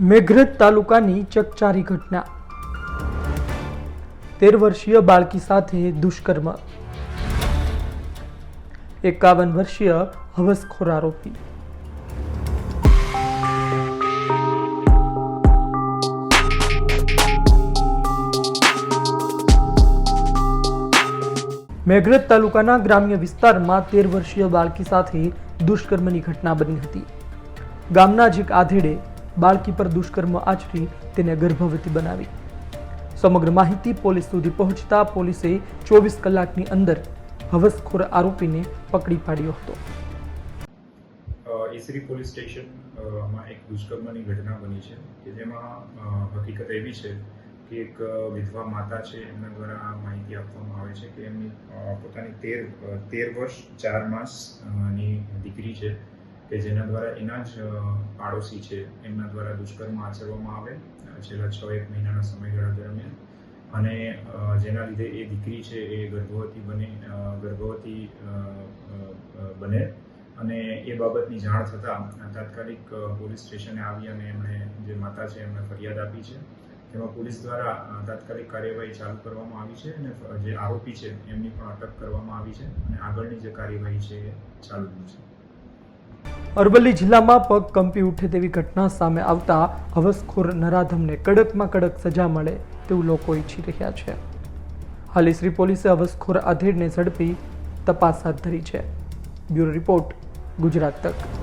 મેઘરજ તાલુકાની ચકચારી ઘટના. તેર વર્ષીય બાળકી સાથે દુષ્કર્મ. એકાવન વર્ષીય હવસખોર આરોપી મેઘરજ તાલુકાના ગ્રામ્ય વિસ્તારમાં તેર વર્ષીય બાળકી સાથે દુષ્કર્મની ઘટના બની હતી. ગામના જ એક આધેડે બાળકી પર દુષ્કર્મ આચરી તેને ગર્ભવતી બનાવી. સમગ્ર માહિતી પોલીસ સુધી પહોંચતા પોલીસે ચોવીસ કલાકની અંદર હવસખોર આરોપીને પકડી પાડ્યો હતો. ઈસરી પોલીસ સ્ટેશનમાં એક દુષ્કર્મની ઘટના બની છે કે જેમાં હકીકત એવી છે કે એક વિધવા માતા છે, એમના દ્વારા માહિતી આપવામાં આવે છે કે એમની પોતાની તેર તેર વર્ષ, ચાર માસની દીકરી છે. કે જેના દ્વારા એના જ પાડોશી છે, એમના દ્વારા દુષ્કર્મ આચરવામાં આવે છેલ્લા છ એક મહિનાના સમયગાળા દરમિયાન. અને જેના લીધે એ દીકરી છે એ ગર્ભવતી બને ગર્ભવતી બને. અને એ બાબતની જાણ થતાં તાત્કાલિક પોલીસ સ્ટેશને આવી અને એમણે જે માતા છે એમણે ફરિયાદ આપી છે. તેમાં પોલીસ દ્વારા તાત્કાલિક કાર્યવાહી ચાલુ કરવામાં આવી છે અને જે આરોપી છે એમની પણ અટક કરવામાં આવી છે અને આગળની જે કાર્યવાહી છે એ ચાલુ છે. અરવલ્લી જિલ્લામાં પગ કંપી ઉઠે તેવી ઘટના સામે આવતા હવસખોર નરાધમને કડકમાં કડક સજા મળે તેવું લોકો ઈચ્છી રહ્યા છે. હાલ શ્રી પોલીસે હવસખોર આધેડને ઝડપી તપાસ હાથ ધરી છે. બ્યુરો રિપોર્ટ ગુજરાત તક.